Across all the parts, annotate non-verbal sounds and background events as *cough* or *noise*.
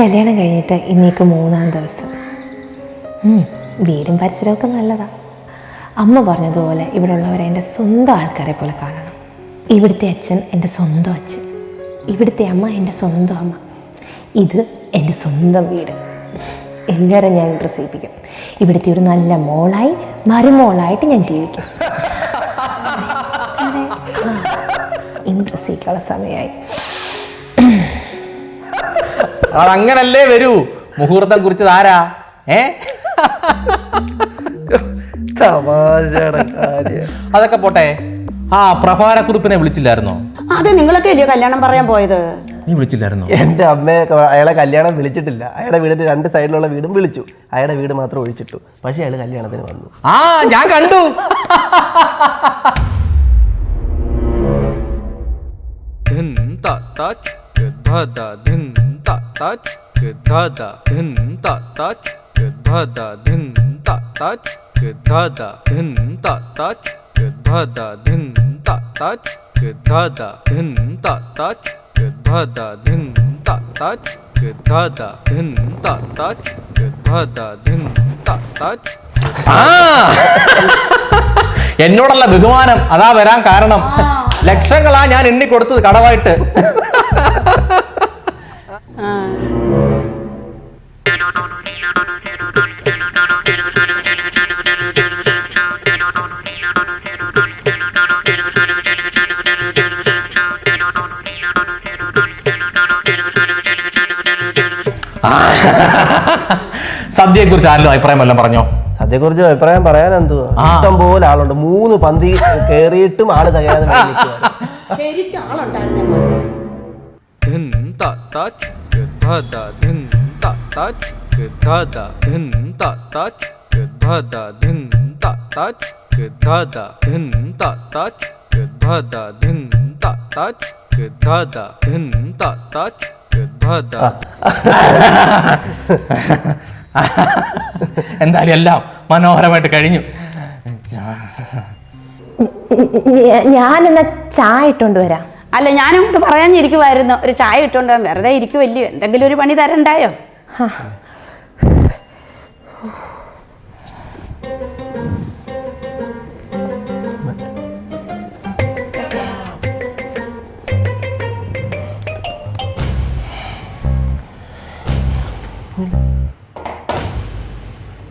കല്യാണം കഴിഞ്ഞിട്ട് ഇന്നേക്ക് മൂന്നാം ദിവസം. വീടും പരിസരമൊക്കെ നല്ലതാണ് അമ്മ പറഞ്ഞതുപോലെ ഇവിടെ ഉള്ളവരെ എന്റെ സ്വന്തം ആൾക്കാരെ പോലെ കാണണം. ഇവിടുത്തെ അച്ഛൻ എന്റെ സ്വന്തം അച്ഛൻ. ഇവിടുത്തെ അമ്മ എന്റെ സ്വന്തം അമ്മ. ഇത് എന്റെ സ്വന്തം വീട്. എല്ലാവരും ഞാൻ പ്രസവിപ്പിക്കും. ഇവിടുത്തെ ഒരു നല്ല മോളായി മരുമോളായിട്ട് ഞാൻ ജീവിക്കും. *laughs* ഇമ്പ്രസ് ചെയ്യിക്കാനുള്ള സമയമായി. അതങ്ങനല്ലേ വരൂ മുഹൂർത്തം കുറിച്ചത് ആരാ ഏ തമാശയുടെ കാര്യം അതൊക്കെ പോട്ടെ ആ പ്രഭാരക്കുറിപ്പിനെ വിളിച്ചില്ലായിരുന്നോ അത് നിങ്ങളൊക്കെ അല്ലയോ കല്യാണം പറയാൻ പോയത് നീ വിളിച്ചില്ലായിരുന്നോ എന്റെ അമ്മയെ ക- അയാളെ കല്യാണം വിളിച്ചിട്ടില്ല അയാളുടെ വീടിന്റെ രണ്ട് സൈഡിലുള്ള വീടും വിളിച്ചു അയാളുടെ വീട് മാത്രം ഒഴിച്ചിട്ടു പക്ഷെ അയാൾ കല്യാണത്തിന് വന്നു ആ ഞാൻ കണ്ടു धिन ता ता च धा धा धिन തച്ച് ധത ധിൻ ta തച്ച് ധത ധിൻ ta തച്ച് ധത ധിൻ ta തച്ച് ധത ധിൻ ta തച്ച് ധത ധിൻ ta തച്ച് ധത ധിൻ ta തച്ച് ധത ധിൻ ta തച്ച് ധത ധിൻ ta തച്ച് എന്നോടുള്ള ബഹുമാനം. അതാ വരാൻ കാരണം. ലക്ഷങ്ങളാ ഞാൻ എണ്ണി കൊടുത്തത് കടവായിട്ട്. സദ്യയെ കുറിച്ച് ആരെങ്കിലും അഭിപ്രായം വല്ലതും പറഞ്ഞോ? സദ്യയെക്കുറിച്ച് അഭിപ്രായം പറയാൻ എന്തുവാ? ഇഷ്ടം പോലെ ആളുണ്ട്. മൂന്ന് പന്തി കേറിയിട്ടും ആൾ തകരാതെ. ശരിക്കും ആളുണ്ടായിരുന്നേ ധദ ധിൻ ത തച്ച് ധദ ധിൻ ത തച്ച് ധദ ധിൻ ത തച്ച് ധദ ധിൻ ത തച്ച് ധദ ധിൻ ത തച്ച് ധദ ധിൻ ത തച്ച് ധദ എന്തായാലും എല്ലാം മനോഹരമായിട്ട് കഴിഞ്ഞു. ഞാൻ എന്നാ ചായ ഇട്ടുകൊണ്ട് വരാം. അല്ല ഞാനങ്ങോട്ട് പറയാഞ്ഞിരിക്കുമായിരുന്നു ഒരു ചായ ഇട്ടുകൊണ്ട് വെറുതെ ഇരിക്കുമല്ലയോ എന്തെങ്കിലും ഒരു പണി തരണ്ടായോ?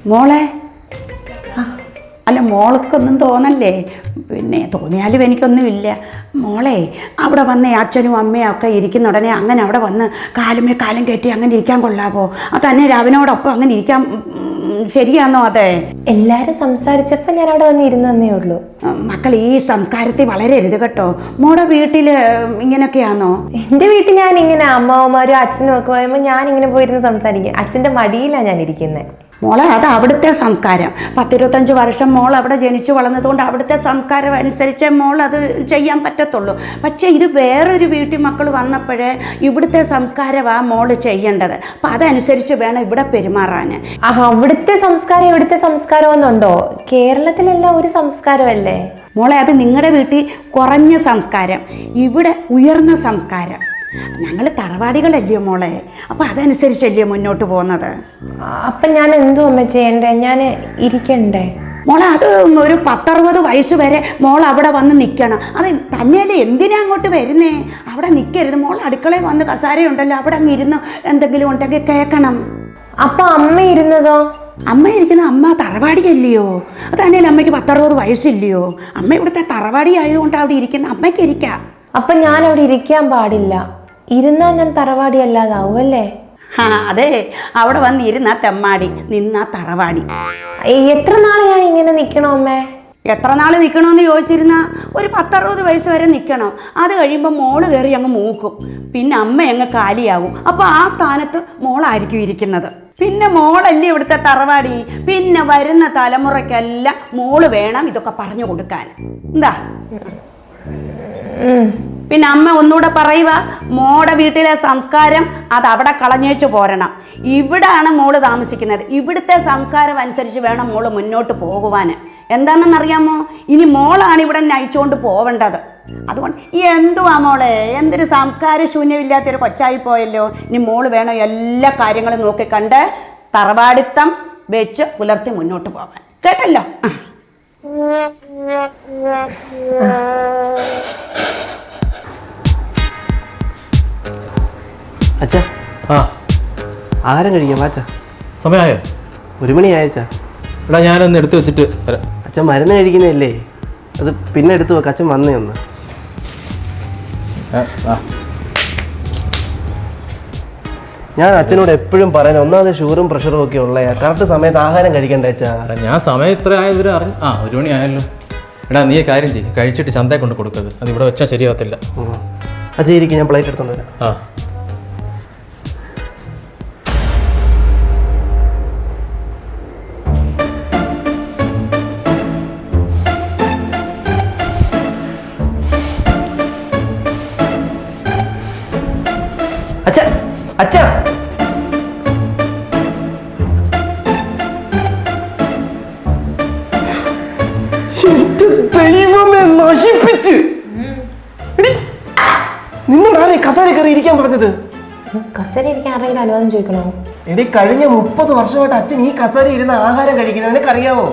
മോളെ അല്ല മോൾക്കൊന്നും തോന്നല്ലേ? പിന്നെ തോന്നിയാലും എനിക്കൊന്നുമില്ല. മോളെ അവിടെ വന്ന് അച്ഛനും അമ്മയും ഒക്കെ ഇരിക്കുന്ന ഉടനെ അങ്ങനെ അവിടെ വന്ന് കാലുമേ കാലം കയറ്റി അങ്ങനെ ഇരിക്കാൻ കൊള്ളാവോ? അത് തന്നെ രാവിനോടൊപ്പം അങ്ങനെ ഇരിക്കാൻ ശരിയാണോ അതെ? എല്ലാരും സംസാരിച്ചപ്പോൾ ഞാൻ അവിടെ വന്ന് ഇരുന്നേ ഉള്ളൂ. മക്കൾ ഈ സംസ്കാരത്തിൽ വളരരുത് കേട്ടോ. മോടെ വീട്ടിൽ ഇങ്ങനെയൊക്കെയാണോ എന്റെ വീട്ടിൽ ഞാൻ ഇങ്ങനെ അമ്മാവന്മാരും അച്ഛനും ഒക്കെ വരുമ്പോൾ ഞാൻ ഇങ്ങനെ പോയിരുന്ന് സംസാരിക്കും. അച്ഛന്റെ മടിയിലാണ് ഞാൻ ഇരിക്കുന്നത് മോളെ അത് അവിടുത്തെ സംസ്കാരം. പത്തിരുപത്തഞ്ച് വർഷം മോൾ അവിടെ ജനിച്ചു വളർന്നതുകൊണ്ട് അവിടുത്തെ സംസ്കാരം അനുസരിച്ച് മോൾ അത് ചെയ്യാൻ പറ്റത്തുള്ളൂ. പക്ഷേ ഇത് വേറൊരു വീട്ടിൽ മക്കൾ വന്നപ്പോഴേ ഇവിടുത്തെ സംസ്കാരമാണ് മോൾ ചെയ്യേണ്ടത്. അപ്പം അതനുസരിച്ച് വേണം ഇവിടെ പെരുമാറാൻ. ആ അവിടുത്തെ സംസ്കാരം ഇവിടുത്തെ സംസ്കാരം എന്നുണ്ടോ കേരളത്തിലെല്ലാം ഒരു സംസ്കാരമല്ലേ? മോളെ അത് നിങ്ങളുടെ വീട്ടിൽ കുറഞ്ഞ സംസ്കാരം ഇവിടെ ഉയർന്ന സംസ്കാരം. ഞങ്ങൾ തറവാടികളല്ലയോ മോളെ? അപ്പം അതനുസരിച്ചല്ലയോ മുന്നോട്ട് പോകുന്നത്? അപ്പം ഞാൻ എന്തോ അമ്മ ചെയ്യണ്ടേ? ഞാൻ ഇരിക്കണ്ടേ? മോളെ അത് ഒരു പത്തറുപത് വയസ്സ് വരെ മോൾ അവിടെ വന്ന് നിൽക്കണം അത് തന്നെയല്ലേ എന്തിനാ അങ്ങോട്ട് വരുന്നേ? അവിടെ നിൽക്കരുത് മോൾ അടുക്കളയിൽ വന്ന് കസാരയുണ്ടല്ലോ അവിടെ അങ്ങ് ഇരുന്ന് എന്തെങ്കിലും ഉണ്ടെങ്കിൽ കേൾക്കണം അപ്പൊ അമ്മ ഇരുന്നതോ? അമ്മ ഇരിക്കുന്ന അമ്മ തറവാടിയല്ലയോ? അത് തന്നെയല്ലേ അമ്മയ്ക്ക് പത്തറുപത് വയസ്സില്ലയോ? അമ്മ ഇവിടുത്തെ തറവാടി ആയതുകൊണ്ട് അവിടെ ഇരിക്കുന്ന അമ്മയ്ക്ക് ഇരിക്കാം. അപ്പൊ ഞാൻ അവിടെ ഇരിക്കാൻ പാടില്ല. ഇരുന്നാൽ ഞാൻ തറവാടി അല്ലാതാവും അല്ലേ ആ അതെ. അവിടെ വന്ന് ഇരുന്നാ തെമ്മാടി നിന്ന തറവാടി. ഏയ്, എത്ര നാൾ ഞാൻ ഇങ്ങനെ നിൽക്കണോ അമ്മേ? എത്ര നാൾ നിൽക്കണമെന്ന് ചോദിച്ചിരുന്ന ഒരു പത്തറുപത് വയസ്സ് വരെ നിൽക്കണം അത് കഴിയുമ്പോൾ മോൾ കയറി അങ്ങ് മൂക്കും. പിന്നെ അമ്മ അങ്ങ് കാലിയാവും. അപ്പോൾ ആ സ്ഥാനത്ത് മോളായിരിക്കും ഇരിക്കുന്നത്. പിന്നെ മോളല്ലേ ഇവിടുത്തെ തറവാടി? പിന്നെ വരുന്ന തലമുറയ്ക്കെല്ലാം മോൾ വേണം ഇതൊക്കെ പറഞ്ഞു കൊടുക്കാൻ. എന്താ? പിന്നെ അമ്മ ഒന്നുകൂടെ പറയുക മോടെ വീട്ടിലെ സംസ്കാരം അത് അവിടെ കളഞ്ഞേച്ച് പോരണം. ഇവിടാണ് മോൾ താമസിക്കുന്നത്. ഇവിടുത്തെ സംസ്കാരം അനുസരിച്ച് വേണം മോൾ മുന്നോട്ട് പോകുവാൻ എന്താണെന്നറിയാമോ? ഇനി മോളാണ് ഇവിടെ നയിച്ചുകൊണ്ട് പോവേണ്ടത്. അതുകൊണ്ട് ഈ എന്തുവാ മോളെ? എന്തൊരു സംസ്കാര ശൂന്യമില്ലാത്തൊരു കൊച്ചായി പോയല്ലോ. ഇനി മോൾ വേണം എല്ലാ കാര്യങ്ങളും നോക്കിക്കണ്ട് തറവാടിത്തം വെച്ച് പുലർത്തി മുന്നോട്ട് പോകാൻ. കേട്ടല്ലോ? ആഹാരം കഴിക്കാം വാച്ച. സമയമായോ? ഒരു മണിയായച്ചാ എടാ ഞാനൊന്ന് എടുത്തു വെച്ചിട്ട് വരാം. അച്ഛൻ മരുന്ന് കഴിക്കുന്നതല്ലേ? അത് പിന്നെ എടുത്തു വെക്ക അച്ഛൻ വന്നേ ഒന്ന്. ഞാൻ അച്ഛനോട് എപ്പോഴും പറയാൻ ഒന്നാമത് ഷുഗറും പ്രഷറും ഒക്കെ ഉള്ളയാ കറക്റ്റ് സമയത്ത് ആഹാരം കഴിക്കണ്ട അച്ഛാ? എടാ ഞാൻ സമയം ഇത്ര ആയതൊരു അറിഞ്ഞു ആ ഒരു മണി ആയല്ലോ. എടാ നീ കാര്യം ചെയ്യും. കഴിച്ചിട്ട് ചന്തയെ കൊണ്ട് കൊടുക്കരുത്. അത് ഇവിടെ വെച്ചാൽ ശരിയാവത്തില്ല. അച്ഛൻ അച്ഛാ ഇരിക്കും ഞാൻ പ്ലേറ്റ് എടുത്തോണ്ട് വരാം. ആ. അച്ഛ. ദൈവമേ നശിപ്പിച്ച്. എടി, നിന്നോട് ആരെ കസാര കയറി ഇരിക്കാൻ പറഞ്ഞത്? കസേര ഇരിക്കാൻ ആരെങ്കിലും അനുവാദം ചോദിക്കണോ? എടി കഴിഞ്ഞ മുപ്പത് വർഷമായിട്ട് അച്ഛൻ ഈ കസേര ഇരുന്ന ആഹാരം കഴിക്കുന്നത് നിനക്കറിയാവോ?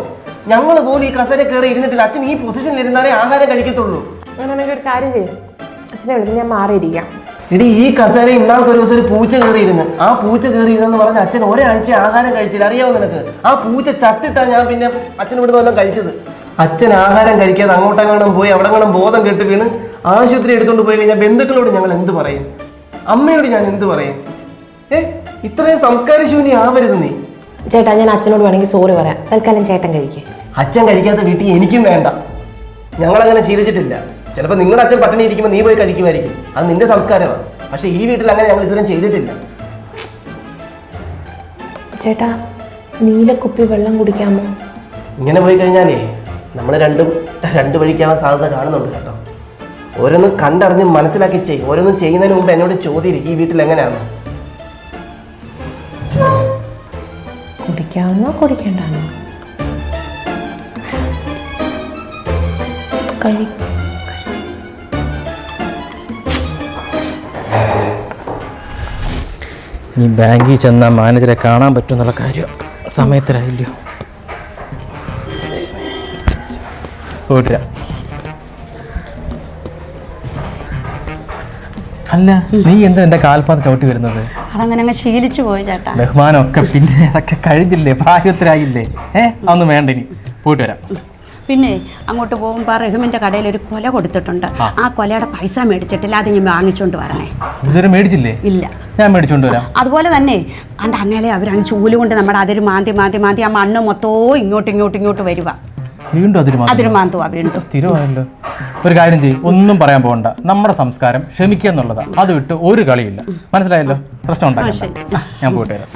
ഞങ്ങൾ പോലും ഈ കസേര കയറി ഇരുന്നിട്ടില്ല. അച്ഛൻ ഈ പൊസിഷനിൽ ഇരുന്നാലേ ആഹാരം കഴിക്കത്തുള്ളൂ. അങ്ങനെയാണെങ്കിൽ ഒരു കാര്യം ചെയ്യും. അച്ഛനെ വിളിച്ച് ഞാൻ മാറിയിരിക്കാം. എടി ഈ കസേര ഇന്നാൾക്ക് ഒരു ദിവസം ഒരു പൂച്ച കയറിയിരുന്ന്. ആ പൂച്ച കയറിയിരുന്നെന്ന് പറഞ്ഞ അച്ഛൻ ഒരാഴ്ച ആഹാരം കഴിച്ചില്ല. അറിയാമോ നിനക്ക്? ആ പൂച്ച ചത്തിട്ടാ ഞാൻ പിന്നെ അച്ഛൻ ഇവിടുന്ന് വല്ലതും കഴിച്ചത്. അച്ഛൻ ആഹാരം കഴിക്കാതെ അങ്ങോട്ടെങ്ങാനും പോയി അവിടെ ബോധം കെട്ട് വീണ് ആശുപത്രി എടുത്തുകൊണ്ട് പോയി കഴിഞ്ഞാൽ ബന്ധുക്കളോട് ഞങ്ങൾ എന്ത് പറയും? അമ്മയോട് ഞാൻ എന്ത് പറയും? ഏ ഇത്രയും സംസ്കാരശൂന്യ ആവരുത് നീ. ചേട്ടാ ഞാൻ അച്ഛനോട് വേണമെങ്കിൽ സോറി പറയാം. തൽക്കാലം ചേട്ടൻ കഴിക്കേ. അച്ഛൻ കഴിക്കാത്ത വീട്ടിൽ എനിക്കും വേണ്ട. ഞങ്ങളങ്ങനെ ശീലിച്ചിട്ടില്ല. ചിലപ്പോൾ നിങ്ങളുടെ അച്ഛൻ പട്ടിണി ഇരിക്കുമ്പോൾ നീ പോയി കഴിക്കുമായിരിക്കും. അത് നിന്റെ സംസ്കാരമാണ്. പക്ഷേ ഈ വീട്ടിൽ അങ്ങനെ ഞങ്ങൾ ഇതുവരെ ചെയ്തിട്ടില്ല. ചേട്ടാ നീലക്കുപ്പി വെള്ളം കുടിക്കാമോ? ഇങ്ങനെ പോയി കഴിഞ്ഞാലേ നമ്മൾ രണ്ടും രണ്ട് വഴിക്കാവാൻ സാധ്യത കാണുന്നുണ്ട് കേട്ടോ. ഓരോന്നും കണ്ടറിഞ്ഞ് മനസ്സിലാക്കി ചെയ്യും ഓരോന്നും ചെയ്യുന്നതിന് മുമ്പ് എന്നോട് ചോദ്യം ഈ വീട്ടിൽ എങ്ങനെയാണ് കുടിക്കാവുന്നോ കുടിക്കേണ്ടോ കഴി ഈ ബാങ്കിൽ ചെന്ന മാനേജറെ കാണാൻ പറ്റുമെന്നുള്ള കാര്യം സമയത്തിലായില്ലോ പോയിട്ട് വരാം. അല്ല നീ എന്താ എന്റെ കാൽപാത ചവിട്ടി വരുന്നത്? അതങ്ങനെ അങ്ങ് ശീലിച്ചു പോയി ചേട്ടാ. ബഹുമാനമൊക്കെ പിന്നെ അതൊക്കെ കഴിഞ്ഞില്ലേ? പ്രായത്തിലായില്ലേ? ഏ അതൊന്നും വേണ്ട ഇനി. പോയിട്ട് വരാം. പിന്നെ അങ്ങോട്ട് പോകുമ്പോൾ റഹിമിന്റെ കടയിൽ ഒരു കൊല കൊടുത്തിട്ടുണ്ട്. ആ. കൊലയുടെ പൈസ മേടിച്ചിട്ടില്ല. അത് ഞാൻ വാങ്ങിച്ചോണ്ട് വരണേ. ഇതുവരെ മേടിച്ചില്ലേ? ഇല്ല. ഞാൻ മേടിച്ചോണ്ട് വരാം. അതുപോലെ തന്നെ അണ്ട് അങ്ങനെ അവരങ്ങ് ചൂൽ കൊണ്ട് നമ്മുടെ അതിര് മാന്തി മാന്തി മാന്തി ആ മണ്ണ് മൊത്തവും ഇങ്ങോട്ട് ഇങ്ങോട്ട് ഇങ്ങോട്ട് വരുക വീണ്ടും അതിര് മാന്തുവാ? വീണ്ടും. സ്ഥിരമായല്ലോ. ഒരു കാര്യം ചെയ്യും. ഒന്നും പറയാൻ പോകണ്ട നമ്മുടെ സംസ്കാരം ക്ഷമിക്കുക എന്നുള്ളതാ. അത് വിട്ട് ഒരു കളിയില്ല. മനസ്സിലായല്ലോ? പ്രശ്നം ഉണ്ടാകും ഞാൻ പോയിട്ട് വരാം.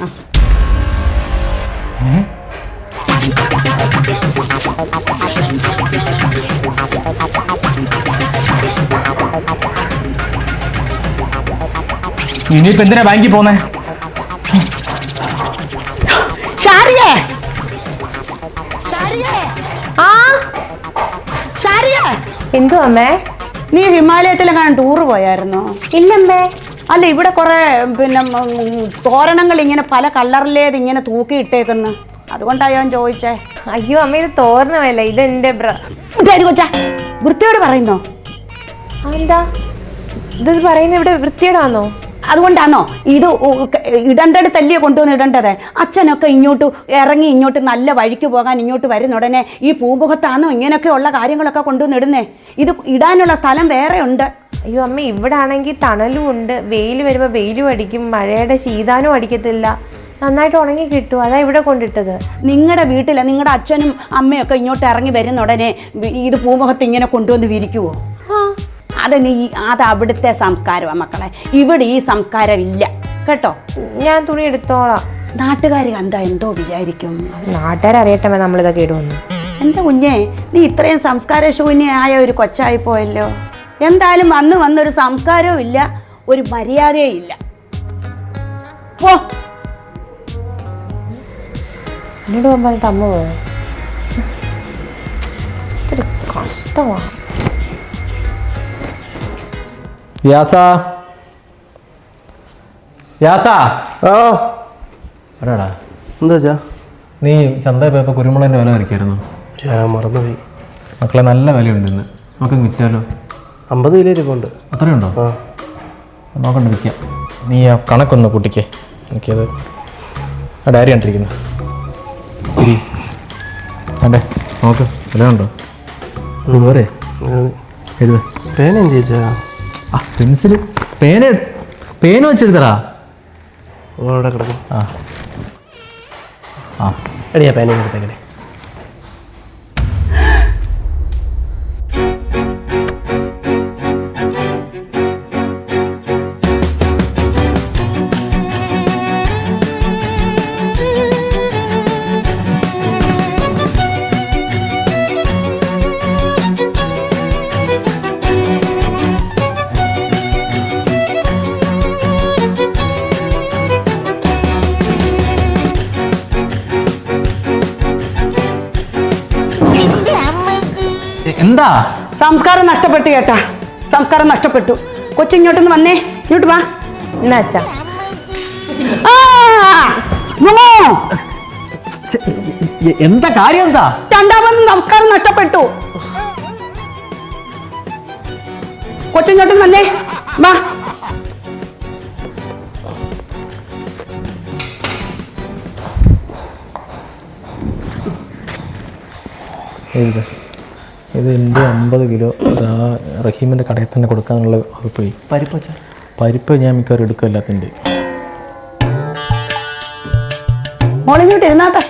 ഇനിയിപ്പോ എന്തിനാ ബാങ്കിൽ പോന്നേ? ഷാരിയേ! ആ? ഷാരിയേ! എന്തോ അമ്മേ? നീ ഹിമാലയത്തിലെങ്ങാനും ടൂറ് പോയായിരുന്നോ? ഇല്ലമ്മേ. അല്ല ഇവിടെ കുറെ പിന്നെ ഉം, തോരണങ്ങൾ ഇങ്ങനെ പല കളറിലേത് ഇങ്ങനെ തൂക്കിയിട്ടേക്കുന്നു അതുകൊണ്ടാണ് ഞാൻ ചോദിച്ചേ. അയ്യോ അമ്മ ഇത് തോരണമല്ല ഇത് എന്റെ ബ്ര ഇതാര് കൊച്ചാ വൃത്തിയോട് പറയുന്നോ? എന്താ? ഇത് പറയുന്ന ഇവിടെ വൃത്തിയേടാന്നോ അതുകൊണ്ടാണോ? ഇത് ക- കൊണ്ടുവന്ന് ഇടേണ്ടത്? അച്ഛനൊക്കെ ഇങ്ങോട്ട് ഇറങ്ങി ഇങ്ങോട്ട് നല്ല വഴിക്ക് പോകാൻ ഇങ്ങോട്ട് വരുന്ന ഉടനെ ഈ പൂമുഖത്താണോ ഇങ്ങനെയൊക്കെ ഉള്ള കാര്യങ്ങളൊക്കെ കൊണ്ടുവന്ന് ഇടുന്നേ? ഇത് ഇടാനുള്ള സ്ഥലം വേറെ ഉണ്ട് അയ്യോ അമ്മ ഇവിടെ ആണെങ്കിൽ തണലും ഉണ്ട്. വെയിൽ വരുമ്പോൾ വെയിലും അടിക്കും. മഴയുടെ ശീതാനും അടിക്കത്തില്ല. നന്നായിട്ട് ഉണങ്ങി കിട്ടും. അതാ ഇവിടെ കൊണ്ടിട്ടത്. നിങ്ങളുടെ വീട്ടിലെ നിങ്ങളുടെ അച്ഛനും അമ്മയൊക്കെ ഇങ്ങോട്ട് ഇറങ്ങി വരുന്ന ഉടനെ ഇത് പൂമുഖത്ത് ഇങ്ങനെ കൊണ്ടുവന്ന് വിരിക്കുവോ? അത് ഈ അത് അവിടുത്തെ സംസ്കാരമാണ് മക്കളെ. ഇവിടെ ഈ സംസ്കാരം ഇല്ല. കേട്ടോ? ഞാൻ തുണി എടുത്തോളാം. നാട്ടുകാർ കണ്ടാ എന്തോ വിചാരിക്കും. നാട്ടുകാരറിയട്ടെ നമ്മളിതൊക്കെ ഇടുമെന്ന്. എന്റെ കുഞ്ഞെ നീ ഇത്രയും സംസ്കാരശൂന്യമായ ഒരു കൊച്ചായി പോയല്ലോ. എന്തായാലും വന്ന് വന്നൊരു സംസ്കാരവും ഇല്ല ഒരു മര്യാദയും ഇല്ല. പോ. എന്നോട് പോകുമ്പോൾ തമ്മ അമ്മ പോയോ? ഇത്തിരി കഷ്ടമാണ്. യാസാ വ്യാസ. ആ. എടാടാ എന്താ വെച്ചാ നീ ചന്ത പോയപ്പോൾ കുരുമുളകിന്റെ വില വരയ്ക്കായിരുന്നു. ഞാൻ മറന്നുപോയി. മക്കളെ നല്ല വിലയുണ്ട് ഇന്ന്. നമുക്ക് വിറ്റാലോ? അമ്പത് കിലോ ഇരിപ്പുണ്ട് അത്രയുണ്ടോ? ആ. നോക്കണ്ട വിൽക്കാം. നീ ആ കണക്കൊന്ന് കൂട്ടിക്കേ എനിക്കത് ആ ഡയറി കണ്ടിരിക്കുന്നു. അതെ നോക്ക്. വില ഉണ്ടോ പോരെ. എഴുത്. പേനെന്ത് ചേച്ചാ? ആ പെൻസിൽ പേന പേന വെച്ചെടുത്തടാ. അവിടെ കിടക്കും ആ. ആ. എടിയാ പേന എടുത്തേക്കണേ എന്താ? സംസ്കാരം നഷ്ടപ്പെട്ടു കേട്ടാ സംസ്കാരം നഷ്ടപ്പെട്ടു. കൊച്ചു ഇങ്ങോട്ടൊന്ന് വന്നേ. ഇങ്ങോട്ട് വാ. എന്നാ! എന്താ കാര്യം എന്താ? രണ്ടാമത് സംസ്കാരം നഷ്ടപ്പെട്ടു. കൊച്ചിങ്ങോട്ടൊന്ന് വന്നേ. വാ. എഴുത്. ഇത് എന്റെ അമ്പത് കിലോ. ആ റഹീമിന്റെ കടയിൽ തന്നെ കൊടുക്കാനുള്ള അഭിപ്രായം പരിപ്പ് പരിപ്പ് ഞാൻ മിക്കവാറും എടുക്കും എല്ലാത്തിന്റെ. മോളിങ്ങോട്ട് ഇരുന്നാട്ടെ.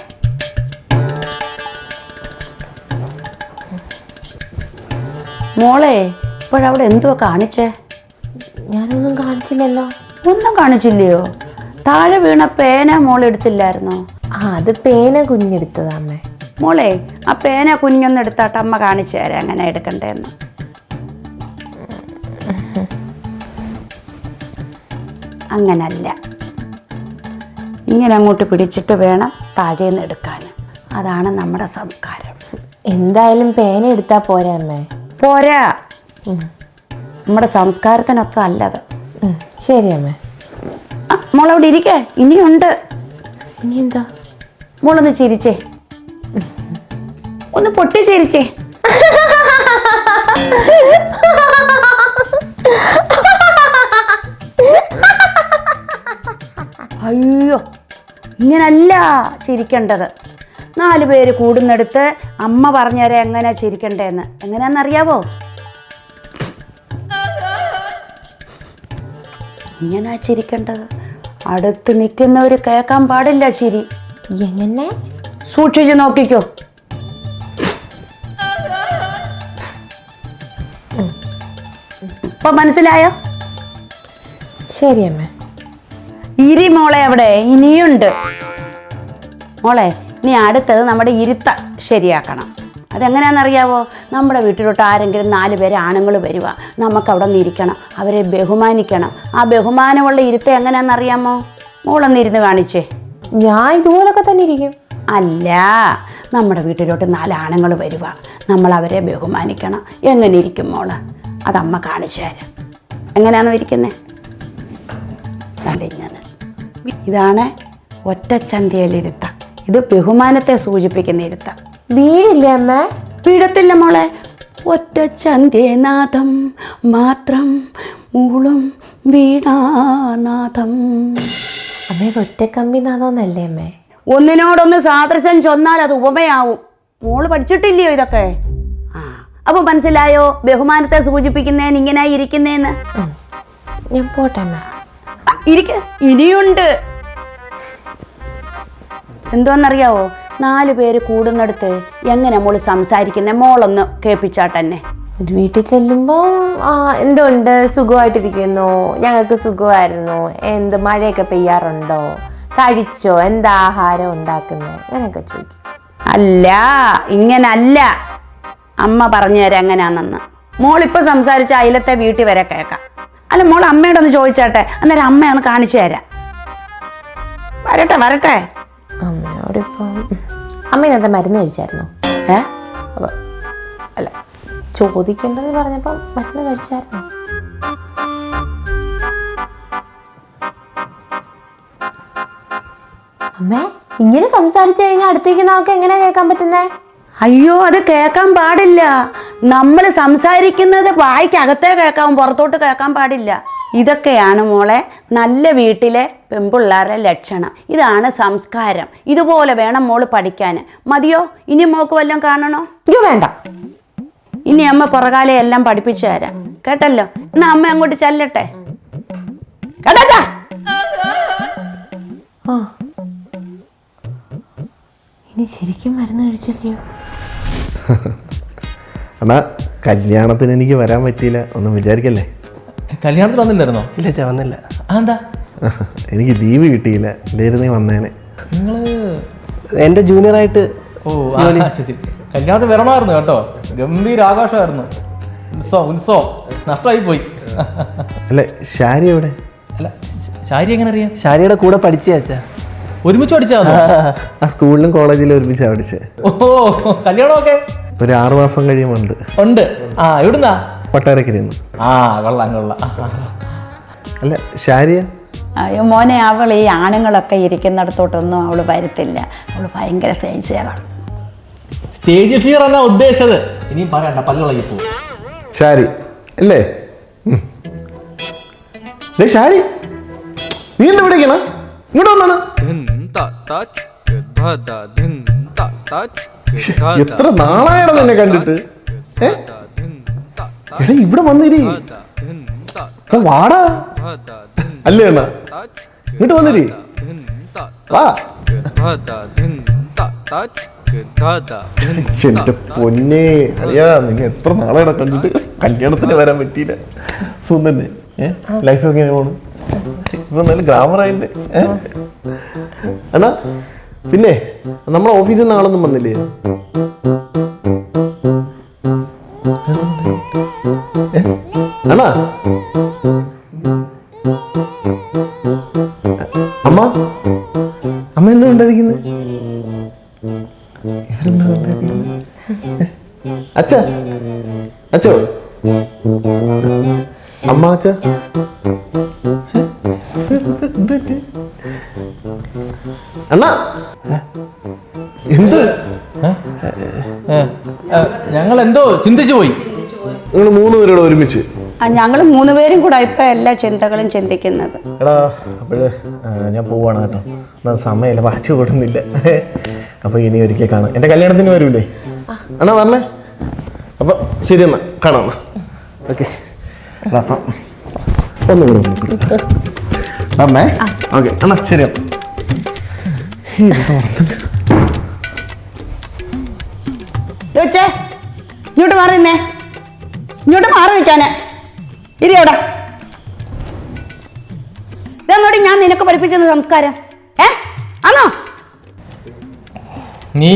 മോളെ ഇപ്പോഴവിടെ എന്തുവാ കാണിച്ചേ? ഞാനൊന്നും കാണിച്ചില്ലല്ലോ. ഒന്നും കാണിച്ചില്ലയോ? താഴെ വീണ പേന മോൾ എടുത്തില്ലായിരുന്നോ ആ അത് പേന കുഞ്ഞെടുത്തതാ അമ്മേ. മോളെ ആ പേന കുഞ്ഞൊന്ന് എടുത്താട്ട് അമ്മ കാണിച്ചു തരാം അങ്ങനെ എടുക്കണ്ടേന്ന്. അങ്ങനല്ല. ഇങ്ങനെ അങ്ങോട്ട് പിടിച്ചിട്ട് വേണം താഴേന്ന് എടുക്കാൻ അതാണ് നമ്മുടെ സംസ്കാരം. എന്തായാലും പേന എടുത്താ പോരാ അമ്മേ? പോരാ. നമ്മുടെ സംസ്കാരത്തിനൊക്കെ അല്ലത്. ശരി അമ്മേ. മോളവിടെ ഇരിക്കേ. ഇനിയുണ്ട്. ഇനി എന്താ മോളൊന്ന് ചിരിച്ചേ. ഒന്ന് പൊട്ടിച്ചേരിച്ചേ. ചിരിച്ചേ അയ്യോ ഇങ്ങനല്ല ചിരിക്കേണ്ടത്. നാല് പേര് കൂടുന്നെടുത്ത് അമ്മ പറഞ്ഞുതരാം എങ്ങനെയാ ചിരിക്കണ്ടേന്ന്. എങ്ങനെയാണെന്നറിയാവോ ഇങ്ങനെയാ ചിരിക്കേണ്ടത്. അടുത്ത് നിൽക്കുന്നവർ കേൾക്കാൻ പാടില്ല ചിരി. എങ്ങനെ? സൂക്ഷിച്ച് നോക്കിക്കോ. ഇപ്പൊ മനസ്സിലായോ? ശരി അമ്മ. ഇരി മോളെ അവിടെ ഇനിയുണ്ട്. മോളെ ഇനി അടുത്തത് നമ്മുടെ ഇരുത്ത ശരിയാക്കണം. അതെങ്ങനെയാണെന്നറിയാവോ? നമ്മുടെ വീട്ടിലോട്ട് ആരെങ്കിലും നാല് പേര് ആണുങ്ങൾ വരിക നമുക്ക് അവിടെ നിന്ന് ഇരിക്കണം അവരെ ബഹുമാനിക്കണം. ആ ബഹുമാനമുള്ള ഇരുത്തം എങ്ങനെയാണെന്നറിയാമോ? മോളൊന്നിരുന്ന് കാണിച്ചേ. ഞാൻ ഇതുപോലൊക്കെ തന്നെ ഇരിക്കും. അല്ല നമ്മുടെ വീട്ടിലോട്ട് നാല് ആണുങ്ങൾ വരിക. നമ്മൾ അവരെ ബഹുമാനിക്കണം. എങ്ങനെ ഇരിക്കും മോൾ? അതമ്മ കാണിച്ചു തരാം. എങ്ങനെയാണോ ഇരിക്കുന്നത് ഇങ്ങനെ ഇതാണ് ഒറ്റച്ചന്തയിലിരുത്ത ഇത് ബഹുമാനത്തെ സൂചിപ്പിക്കുന്ന ഇരുത്ത. വീടില്ല അമ്മ? വീടത്തില്ല മോളെ. ഒറ്റച്ചന്ത്യനാഥം മാത്രം മൂളും വീണാനാഥം അമ്മ ഇത് ഒറ്റക്കമ്പി നാദോന്നല്ലേ അമ്മേ? ഒന്നിനോടൊന്ന് സാദൃശ്യം ചൊന്നാൽ അത് ഉപമയാവും. മോൾ പഠിച്ചിട്ടില്ലയോ ഇതൊക്കെ? ആ അപ്പൊ മനസ്സിലായോ? ബഹുമാനത്തെ സൂചിപ്പിക്കുന്നേന്ന് ഇങ്ങനെ ഇരിക്കുന്നേന്ന്? ഞാൻ പോട്ടെ ഇരിക്ക. ഇനിയുണ്ട്. എന്തോന്നറിയാവോ? നാല് പേര് കൂടുന്നിടത്ത് എങ്ങനെ മോൾ സംസാരിക്കുന്ന? മോളൊന്ന് കേൾപ്പിച്ചാട്ടെന്നെ. വീട്ടിൽ ചെല്ലുമ്പോൾ ആ എന്തുണ്ട് സുഖമായിട്ടിരിക്കുന്നു. ഞങ്ങൾക്ക് സുഖമായിരുന്നു. എന്ത് മഴയൊക്കെ പെയ്യാറുണ്ടോ? കഴിച്ചോ? എന്താ ആഹാരം ഉണ്ടാക്കുന്നത്? അങ്ങനെയൊക്കെ ചോദിക്കും. അല്ല ഇങ്ങനല്ല. അമ്മ പറഞ്ഞു തരാം എങ്ങനെയാണെന്ന് മോളിപ്പോൾ സംസാരിച്ച അയലത്തെ വീട്ടിൽ വരെ കേൾക്കാം. അല്ല മോൾ അമ്മയോടൊന്ന് ചോദിച്ചാട്ടെ? അന്നേരം അമ്മ ഒന്ന് കാണിച്ചു തരാം. വരട്ടെ വരട്ടെ. അമ്മയോടിപ്പം അമ്മ ഇന്നത്തെ മരുന്ന് കഴിച്ചായിരുന്നു? ഏ? അല്ല ചോദിക്കേണ്ടത് പറഞ്ഞപ്പോൾ മരുന്ന് കഴിച്ചായിരുന്നോ? അമ്മേ ഇങ്ങനെ സംസാരിച്ചു കഴിഞ്ഞാൽ അടുത്തേക്കുന്ന ആൾക്ക് എങ്ങനെയാ കേൾക്കാൻ പറ്റുന്നേ? അയ്യോ അത് കേൾക്കാൻ പാടില്ല. നമ്മൾ സംസാരിക്കുന്നത് വായിക്കകത്തേ കേൾക്കാൻ പുറത്തോട്ട് കേൾക്കാൻ പാടില്ല. ഇതൊക്കെയാണ് മോളെ നല്ല വീട്ടിലെ പെൺപിള്ളേരുടെ ലക്ഷണം. ഇതാണ് സംസ്കാരം. ഇതുപോലെ വേണം മോൾ പഠിക്കാൻ മതിയോ? ഇനി മോക്ക് വല്ലതും കാണണോ? അയ്യോ വേണ്ട. ഇനി അമ്മ പുറകാലെ എല്ലാം പഠിപ്പിച്ചു തരാം. കേട്ടല്ലോ? എന്നാ അമ്മ അങ്ങോട്ട് ചെല്ലട്ടെ. കേട്ടാ ഇനി ശരിക്കും മരുന്ന് കഴിച്ചില്ലയോ? *laughs* അണ്ണാ കല്യാണത്തിന് എനിക്ക് വരാൻ പറ്റിയില്ല. ഒന്നും വിചാരിക്കല്ലേ? കല്യാണത്തിൽ വന്നില്ലായിരുന്നോ? ഇല്ല ചേ വന്നില്ല. ആ എന്താ? *laughs* എനിക്ക് ലീവ് കിട്ടിയില്ല. ഇല്ലായിരുന്നു നീ വന്നേനെ. നിങ്ങൾ എന്റെ ജൂനിയറായിട്ട് ഓ ആ, ശരി കല്യാണത്തിന് വരണമായിരുന്നു കേട്ടോ. ഗംഭീര ആഘോഷമായിരുന്നു. ഉത്സവം ഉത്സവം. നഷ്ടമായി പോയി. അല്ലേ ഷാരി എവിടെ? അല്ല ശ- ശാരി എങ്ങനെ അറിയാം? ഷാരിയുടെ കൂടെ പഠിച്ച അച്ഛാ. ഒരുമിച്ച് പഠിച്ചാന്നോ ആ സ്കൂളിലും കോളേജിലും ഒരുമിച്ച് പഠിച്ചത് ഓ കല്യാണമൊക്കെ? ഒരു ആറു മാസം കഴിയുമ്പോൾ ഉണ്ട്. ഉണ്ട് ആ എവിടുന്നാ? കൊട്ടാരക്കരയിൽ ആ കൊള്ളാം കൊള്ളാം. അല്ല ഷാരിയ അയ്യോ മോനെ അവൾ ഈ ആണുങ്ങളൊക്കെ ഇരിക്കുന്നിടത്തോട്ടൊന്നും അവൾ വരത്തില്ല. അവൾ ഭയങ്കര സേൻസിയറാണ് സ്റ്റേജ് ഫിയർ എന്ന ഉദ്ദേശിച്ചത്. ഇനിയും പറയണ്ട പല്ലുളകി പോകും. ഷാരി അല്ലേ ശാരി. നീ എന്താ വിളിക്കണ ഇങ്ങോട്ട് വന്നാണ്. എത്ര നാളായാണ് നിന്നെ കണ്ടിട്ട്? എടാ ഇവിടെ വന്നിരി. വാടാ. അല്ലേ അണ്ണാ? ഇങ്ങോട്ട് വന്നിരി. വാ. എന്റെ പൊന്നെ. അറിയാ നിങ്ങൾ എത്ര നാളെ കണ്ടിട്ട്? കല്യാണത്തിന് വരാൻ പറ്റിയില്ല. സുന്ദന്നെ ഏഹ് ലൈഫ് എങ്ങനെ പോണു? ഇപ്പൊ നല്ല ഗ്രാമർ ആയില്ലേ അണ്ണാ പിന്നെ നമ്മളെ ഓഫീസിൽ നിന്ന് ആളൊന്നും വന്നില്ലേ? അണ്ണാ. അമ്മ അമ്മ എന്താ ഉണ്ടായിരിക്കുന്നത് ഇവരെന്താ ഉണ്ടായിരിക്കുന്നത് അച്ഛ അച്ഛോ. അമ്മ അച്ഛ. അണ്ണാ. എന്ത്? ഞങ്ങൾ എന്തോ ചിന്തിച്ചു പോയി. നിങ്ങൾ മൂന്ന് പേരോട് ഒരുമിച്ച്. ഞങ്ങൾ മൂന്ന് പേരും കൂടെ ഇപ്പൊ എല്ലാ ചിന്തകളും ചിന്തിക്കുന്നത്. എടാ അപ്പോഴ് ഞാൻ പോവാണ് കേട്ടോ. എന്നാ സമയമില്ല വാച്ച് കൊടുക്കുന്നില്ല അപ്പൊ ഇനി ഒരിക്കൽ കാണാം. എന്റെ കല്യാണത്തിന് വരൂലേ? അണ്ണാ പറഞ്ഞേ അപ്പൊ ശരി എന്നാ. കാണാം ഓക്കെ. അപ്പം. ഒന്നും കൂടെ ഒന്നും കൂടെ പറഞ്ഞേ ഓക്കെ അണ്ണാ ശരി ഇങ്ങോട്ട് മാറി ഇങ്ങോട്ട് മാറിന്നേ ഇങ്ങോട്ട് മാറി നിൽക്കാനെ. ഇരി അവിടെ. ഇതെന്നോട് ഞാൻ നിനക്ക് പഠിപ്പിച്ചത് സംസ്കാരം. ഏ? ആണോ നീ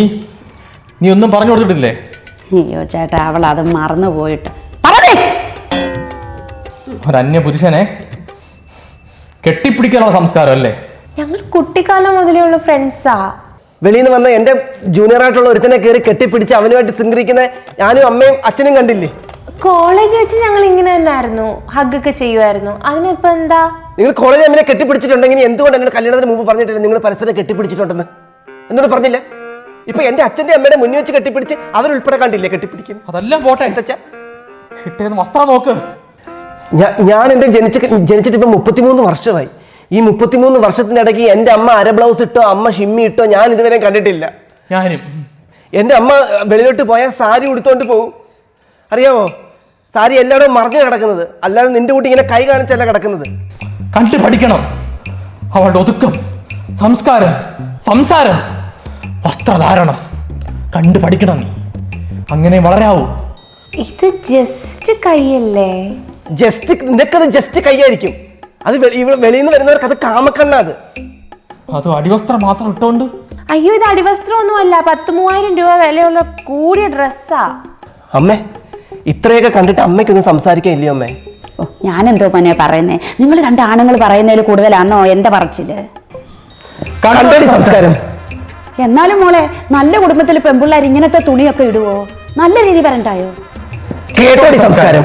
നീ ഒന്നും പറഞ്ഞു കൊടുത്തിട്ടില്ലേ? അയ്യോ ചേട്ടാ അവൾ അത് മറന്നു പോയിട്ട് പറഞ്ഞേ ഒരന്യ പുരുഷനെ കെട്ടിപ്പിടിക്കാനുള്ള സംസ്കാരം അല്ലേ ഞങ്ങൾ കുട്ടിക്കാലം മുതലേ ഉള്ള ഫ്രണ്ട്സാ വെളിയിൽ നിന്ന് വന്ന എന്റെ ജൂനിയർ ആയിട്ടുള്ള ഒരുത്തനെ കയറി കെട്ടിപ്പിടിച്ച് അവനുമായിട്ട് സിംഗറിക്കുന്ന ഞാനും അമ്മയും അച്ഛനും കണ്ടില്ലേ? കോളേജ് വെച്ച് ഞങ്ങൾ ഇങ്ങനെ തന്നെ ആയിരുന്നു. ഹഗ് ഒക്കെ ചെയ്യുമായിരുന്നു. അതിനിപ്പോ എന്താ? നിങ്ങൾ കോളേജ് എന്നെ കെട്ടിപ്പിടിച്ചിട്ടുണ്ടെങ്കിൽ എന്തുകൊണ്ട് എന്നോട് കല്യാണത്തിന് മുമ്പ് പറഞ്ഞിട്ടില്ല? നിങ്ങൾ പരസ്പരം കെട്ടിപ്പിടിച്ചിട്ടുണ്ടെന്ന്. എന്നോട് പറഞ്ഞില്ല. ഇപ്പൊ എന്റെ അച്ഛന്റെ അമ്മയുടെ മുന്നിൽ വെച്ച് കെട്ടിപ്പിടിച്ച് അവരുൾപ്പെടെ കണ്ടില്ലേ കെട്ടിപ്പിടിക്കും അതെല്ലാം പോട്ടെ. എന്താ കിട്ടിയത് വസ്ത്രം നോക്ക്. ഞാൻ എന്റെ ജനിച്ച ജനിച്ചിട്ട് ഇപ്പം മുപ്പത്തിമൂന്ന് വർഷമായി. ഈ മുപ്പത്തിമൂന്ന് വർഷത്തിനിടയ്ക്ക് എന്റെ അമ്മ അര ബ്ലൗസ് ഇട്ടോ അമ്മ ഷിമ്മി ഇട്ടോ ഞാൻ ഇതുവരെ കണ്ടിട്ടില്ല. ഞാനും. എന്റെ അമ്മ വെളിയിലോട്ട് പോയാൽ സാരി ഉടുത്തോണ്ട് പോകും അറിയാമോ? സാരി എല്ലാവരും മറഞ്ഞു കിടക്കുന്നത്. അല്ലാതെ നിന്റെ കൂട്ടി ഇങ്ങനെ കൈ കാണിച്ചല്ല കിടക്കുന്നത്. കണ്ടു പഠിക്കണം. അവളുടെ ഒതുക്കം സംസ്കാരം സംസാരം വസ്ത്രധാരണം. കണ്ടു പഠിക്കണം നീ. അങ്ങനെ വളരാവൂ. ഇത് ജസ്റ്റ് കൈയല്ലേ? ജസ്റ്റ് നിനക്കത് ജസ്റ്റ് കൈയായിരിക്കും. അത് ഇവിടെ വെളിയിൽ നിന്ന് വരുന്നവർക്ക് അത് കാമക്കണ്ണ അത്. അത് അടിവസ്ത്രം മാത്രം ഇട്ടോണ്ട്? അയ്യോ ഇത് അടിവസ്ത്രം ഒന്നും അല്ല പത്ത് മൂവായിരം രൂപ വിലയുള്ള കൂടിയ ഡ്രസ്സാ. അമ്മേ ഇത്രയൊക്കെ കണ്ടിട്ട് അമ്മയ്ക്കൊന്നും സംസാരിക്കാൻ ഇല്ലയോ അമ്മേ? ഓ ഞാനെന്തോ പനിയാ പറയുന്നേ. നിങ്ങൾ രണ്ട് ആണുങ്ങൾ പറയുന്നതിൽ കൂടുതലാണോ? എന്റെ പറച്ചിൽ? കണ്ടോടി സംസ്കാരം. എന്നാലും മോളെ നല്ല കുടുംബത്തിൽ പെമ്പിള്ളേർ ഇങ്ങനത്തെ തുണിയൊക്കെ ഇടുവോ? നല്ല രീതി വരണ്ടായോ? കേട്ടോടി സംസ്കാരം.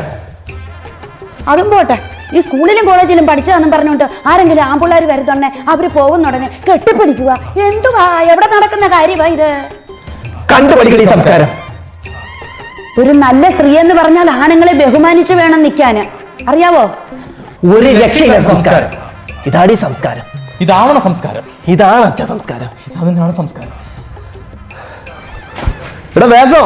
അതും പോട്ടെ. ഈ സ്കൂളിലും കോളേജിലും പഠിച്ചതെന്നും പറഞ്ഞുകൊണ്ട് ആരെങ്കിലും ആമ്പിള്ളേർ വരുന്നുടനെ അവർ പോകുന്ന ഉടനെ കെട്ടിപ്പിടിക്കുക. എന്തുവാ എവിടെ നടക്കുന്ന കാര്യമാ ഇത്? ഈ സംസ്കാരം. ഒരു നല്ല സ്ത്രീ എന്ന് പറഞ്ഞാൽ ആണുങ്ങളെ ബഹുമാനിച്ചു വേണം നിൽക്കാൻ അറിയാവോ? ഒരു രക്ഷയില്ല സംസ്കാരം. ഇതാടി സംസ്കാരം. ഇതാവണം സംസ്കാരം. ഇതാണ് അച്ഛ സംസ്കാരം. അതിനാണ് സംസ്കാരം. എടാ വേഷോ?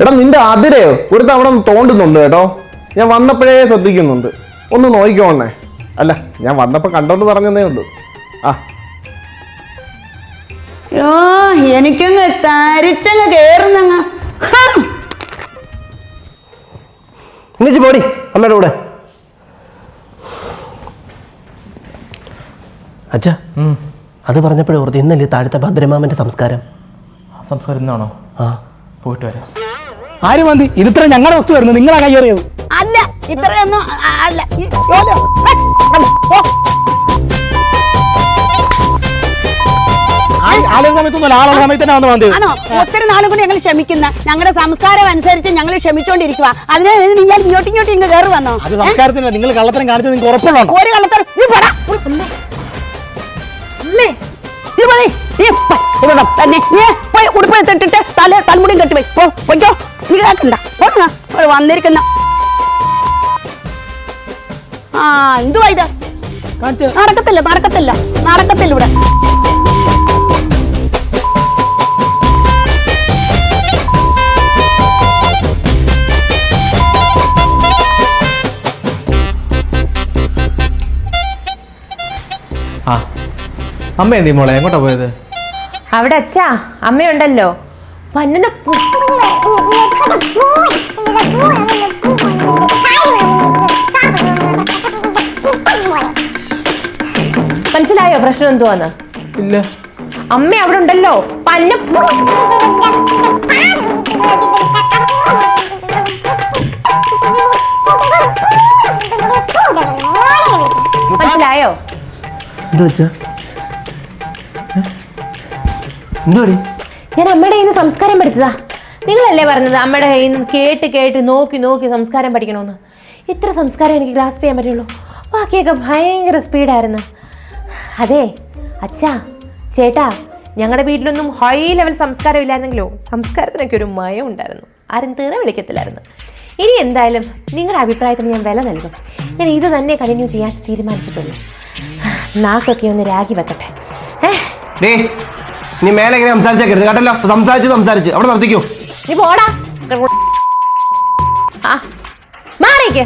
എടാ നിന്റെ അതിരെ ഒരു തവണ തോണ്ടുന്നുണ്ട് കേട്ടോ. ഞാൻ വന്നപ്പോഴേ ശ്രദ്ധിക്കുന്നുണ്ട്. ഒന്ന് നോക്കിക്കോണേ അല്ല ഞാൻ വന്നപ്പോൾ കണ്ടോണ്ട് പറഞ്ഞതേ ഉള്ളൂ. ആ. യോ എനിക്കങ്ങ് തരിച്ചങ്ങ് കേറുന്നങ്ങ്. എന്നിച്ച് പോടി. അമ്മയുടെ കൂടെ. അച്ഛ അത് പറഞ്ഞപ്പോഴേ ഓർത്ത് ഇന്നല്ലേ താഴത്തെ ഭദ്രമാമന്റെ സംസ്കാരം. സംസ്കാരം ഇന്നാണോ? ആ. പോയിട്ട് വരാം. ആര് മന്തി? ഇതിത്ര ഞങ്ങളുടെ വസ്തു വരുന്നത് നിങ്ങളാ കയ്യേറിയത്. അല്ല ഇത്രയൊന്നും അല്ല. ഒത്തിരി നാളും കൂടി ഞങ്ങൾ ക്ഷമിക്കുന്ന ഞങ്ങളുടെ സംസ്കാരം അനുസരിച്ച് ഞങ്ങൾ ക്ഷമിച്ചോണ്ടിരിക്കുക അതിനെ നിങ്ങൾ ഇങ്ങോട്ട് ഇങ്ങോട്ട് ഇങ്ങ് കയറി വന്നോ? അത് സംസ്കാരത്തിനല്ല നിങ്ങൾ കള്ളത്തരം കാണിച്ചത് നിങ്ങൾക്ക് ഉറപ്പുള്ളതാണോ ഒരു കള്ളത്തരം തന്നെ. നീ പോയി ഉടുപ്പെടുത്തിട്ടിട്ട് തല തലമുടിയും കെട്ടി പോയി. പൊയ്ക്കോ. നീ കേൾക്കണ്ട പോടാ. ഇവിടെ വന്നിരിക്കുന്ന ആ എന്തുവാ ഇത്? കാണിച്ച്. നടക്കത്തില്ല നടക്കത്തില്ല. നടക്കത്തില്ല ഇവിടെ. ആ അമ്മ എന്തി മോളെ? എങ്ങോട്ടാ പോയത്? അവിടെ അച്ഛാ അമ്മയുണ്ടല്ലോ. പന്നന മനസ്സിലായോ പ്രശ്നം എന്തുവാന്ന് ഇല്ല അമ്മ അവിടെ ഉണ്ടല്ലോ പന്ന മനസ്സിലായോ എന്താ വെച്ചാ ഞാൻ അമ്മയുടെ കയ്യിൽ നിന്ന് സംസ്കാരം പഠിച്ചതാ. നിങ്ങളല്ലേ പറഞ്ഞത് അമ്മയുടെ കയ്യിൽ നിന്ന് കേട്ട് കേട്ട് നോക്കി നോക്കി സംസ്കാരം പഠിക്കണമെന്ന്? ഇത്ര സംസ്കാരം എനിക്ക് ഗ്രാസ്പ് ചെയ്യാൻ പറ്റുള്ളൂ. ബാക്കിയൊക്കെ ഭയങ്കര സ്പീഡായിരുന്നു അതെ അച്ഛാ ചേട്ടാ ഞങ്ങളുടെ വീട്ടിലൊന്നും ഹൈ ലെവൽ സംസ്കാരം ഇല്ലായിരുന്നെങ്കിലോ? സംസ്കാരത്തിനൊക്കെ ഒരു മയം ഉണ്ടായിരുന്നു. ആരും തീരെ വിളിക്കത്തില്ലായിരുന്നു. ഇനി എന്തായാലും നിങ്ങളുടെ അഭിപ്രായത്തിന് ഞാൻ വില നൽകും. ഞാൻ ഇത് തന്നെ കണ്ടിന്യൂ ചെയ്യാൻ തീരുമാനിച്ചിട്ടുള്ളൂ. നാക്കൊക്കെ ഒന്ന് രാഗി വെക്കട്ടെ. ഏഹ് നീ മേലെ ഇങ്ങനെ സംസാരിച്ചേക്കരുത് കേട്ടല്ലോ? സംസാരിച്ച് സംസാരിച്ച്. അവിടെ നിർത്തിക്കോ. നീ പോടാ. ആ മാറിക്ക്.